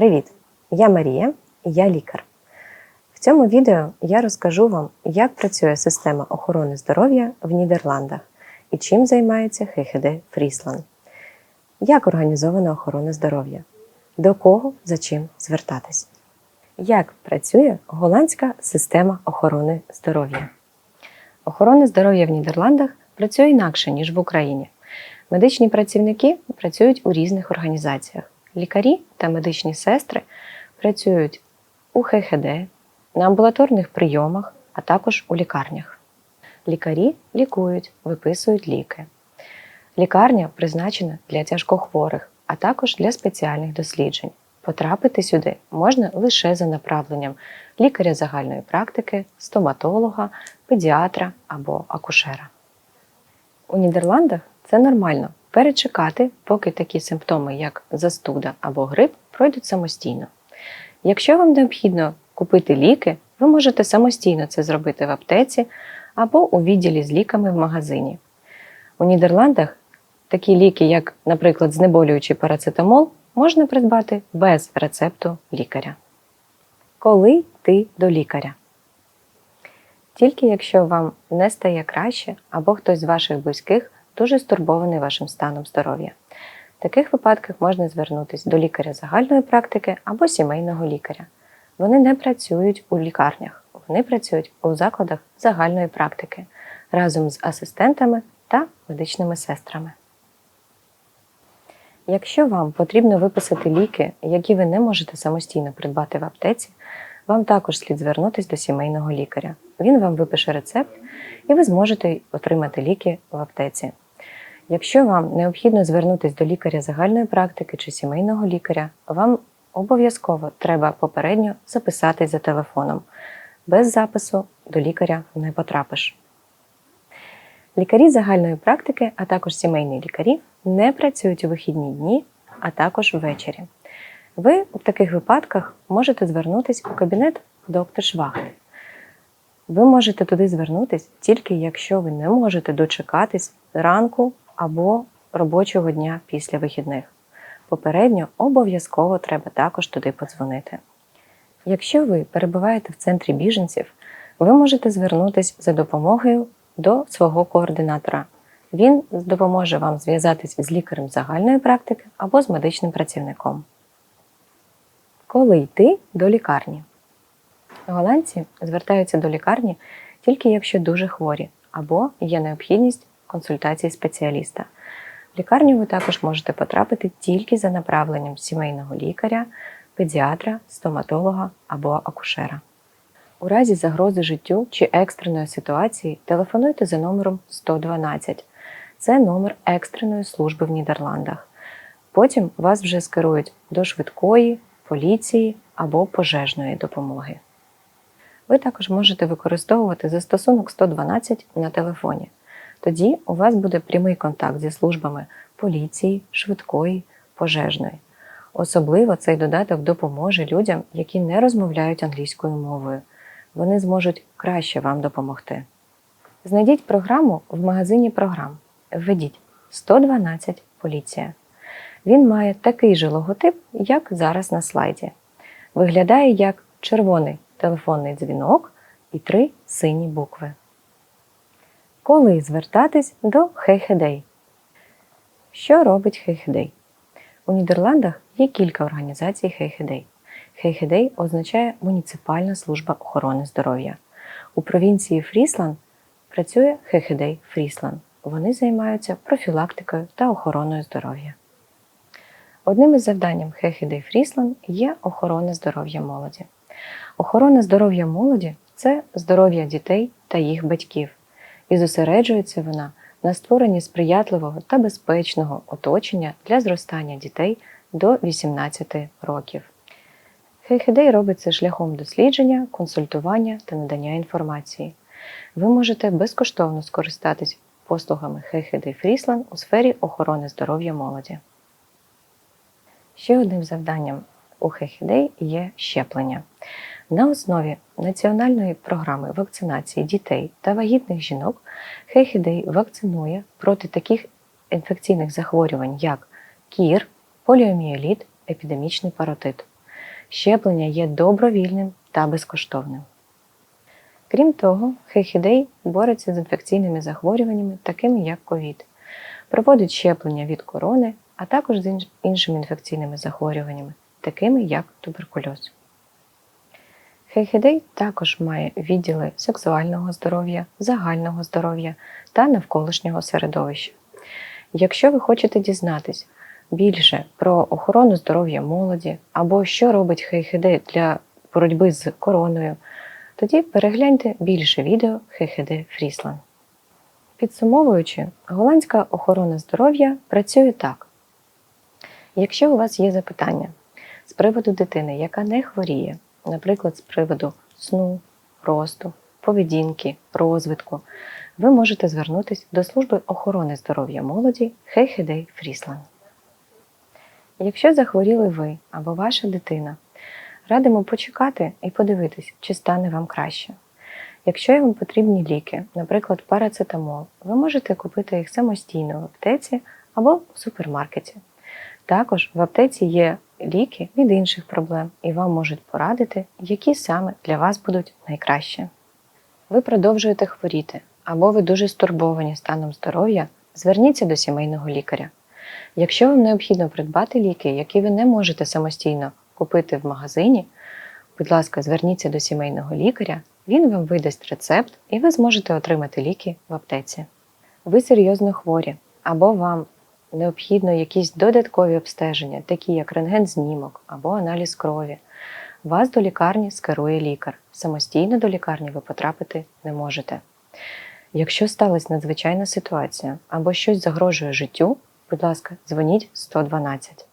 Привіт! Я Марія, я лікар. В цьому відео я розкажу вам, як працює система охорони здоров'я в Нідерландах і чим займається ХХД Фрісланд. Як організована охорона здоров'я? До кого за чим звертатись? Як працює голландська система охорони здоров'я? Охорона здоров'я в Нідерландах працює інакше, ніж в Україні. Медичні працівники працюють у різних організаціях. Лікарі та медичні сестри працюють у ХХД, на амбулаторних прийомах, а також у лікарнях. Лікарі лікують, виписують ліки. Лікарня призначена для тяжкохворих, а також для спеціальних досліджень. Потрапити сюди можна лише за направленням лікаря загальної практики, стоматолога, педіатра або акушера. У Нідерландах це нормально перечекати, поки такі симптоми, як застуда або грип, пройдуть самостійно. Якщо вам необхідно купити ліки, ви можете самостійно це зробити в аптеці або у відділі з ліками в магазині. У Нідерландах такі ліки, як, наприклад, знеболюючий парацетамол, можна придбати без рецепту лікаря. Коли йти до лікаря? Тільки якщо вам не стає краще або хтось з ваших близьких дуже стурбований вашим станом здоров'я. В таких випадках можна звернутися до лікаря загальної практики або сімейного лікаря. Вони не працюють у лікарнях, вони працюють у закладах загальної практики разом з асистентами та медичними сестрами. Якщо вам потрібно виписати ліки, які ви не можете самостійно придбати в аптеці, вам також слід звернутися до сімейного лікаря. Він вам випише рецепт, і ви зможете отримати ліки в аптеці. Якщо вам необхідно звернутися до лікаря загальної практики чи сімейного лікаря, вам обов'язково треба попередньо записатись за телефоном. Без запису до лікаря не потрапиш. Лікарі загальної практики, а також сімейні лікарі не працюють у вихідні дні, а також ввечері. Ви в таких випадках можете звернутися у кабінет доктор Швахти. Ви можете туди звернутися тільки якщо ви не можете дочекатись ранку або робочого дня після вихідних. Попередньо обов'язково треба також туди подзвонити. Якщо ви перебуваєте в центрі біженців, ви можете звернутися за допомогою до свого координатора. Він допоможе вам зв'язатись з лікарем загальної практики або з медичним працівником. Коли йти до лікарні? Голландці звертаються до лікарні тільки якщо дуже хворі або є необхідність консультації спеціаліста. В лікарню ви також можете потрапити тільки за направленням сімейного лікаря, педіатра, стоматолога або акушера. У разі загрози життю чи екстреної ситуації телефонуйте за номером 112. Це номер екстреної служби в Нідерландах. Потім вас вже скерують до швидкої, поліції або пожежної допомоги. Ви також можете використовувати застосунок 112 на телефоні. Тоді у вас буде прямий контакт зі службами поліції, швидкої, пожежної. Особливо цей додаток допоможе людям, які не розмовляють англійською мовою. Вони зможуть краще вам допомогти. Знайдіть програму в магазині програм. Введіть 112 поліція. Він має такий же логотип, як зараз на слайді. Виглядає як червоний телефонний дзвінок і три сині букви. Коли звертатись до Хейхедей? Що робить Хейхедей? У Нідерландах є кілька організацій Хейхедей. Хейхедей означає Муніципальна служба охорони здоров'я. У провінції Фрісланд працює Хейхедей Фрісланд. Вони займаються профілактикою та охороною здоров'я. Одним із завданням Хейхедей Фрісланд є охорона здоров'я молоді. Охорона здоров'я молоді це здоров'я дітей та їх батьків і зосереджується вона на створенні сприятливого та безпечного оточення для зростання дітей до 18 років. Хейхедей робить це шляхом дослідження, консультування та надання інформації. Ви можете безкоштовно скористатись послугами Хейхедей Фрісланд у сфері охорони здоров'я молоді. Ще одним завданням у Хейхедей є щеплення. На основі національної програми вакцинації дітей та вагітних жінок Хейхідей вакцинує проти таких інфекційних захворювань, як кір, поліомієліт, епідемічний паротит. Щеплення є добровільним та безкоштовним. Крім того, Хейхідей бореться з інфекційними захворюваннями, такими як ковід, проводить щеплення від корони, а також з іншими інфекційними захворюваннями, такими як туберкульоз. Хейхідей також має відділи сексуального здоров'я, загального здоров'я та навколишнього середовища. Якщо ви хочете дізнатись більше про охорону здоров'я молоді або що робить Хейхідей для боротьби з короною, тоді перегляньте більше відео Хейхеде Фріслан. Підсумовуючи, голландська охорона здоров'я працює так. Якщо у вас є запитання з приводу дитини, яка не хворіє, наприклад, з приводу сну, росту, поведінки, розвитку, ви можете звернутися до служби охорони здоров'я молоді Хейхедей Фріслан. Якщо захворіли ви або ваша дитина, радимо почекати і подивитись, чи стане вам краще. Якщо вам потрібні ліки, наприклад, парацетамол, ви можете купити їх самостійно в аптеці або в супермаркеті. Також в аптеці є ліки від інших проблем, і вам можуть порадити, які саме для вас будуть найкраще. Ви продовжуєте хворіти або ви дуже стурбовані станом здоров'я, зверніться до сімейного лікаря. Якщо вам необхідно придбати ліки, які ви не можете самостійно купити в магазині, будь ласка, зверніться до сімейного лікаря, він вам видасть рецепт і ви зможете отримати ліки в аптеці. Ви серйозно хворі, або вам необхідно якісь додаткові обстеження, такі як рентген-знімок або аналіз крові. Вас до лікарні скерує лікар. Самостійно до лікарні ви потрапити не можете. Якщо сталася надзвичайна ситуація або щось загрожує життю, будь ласка, дзвоніть 112.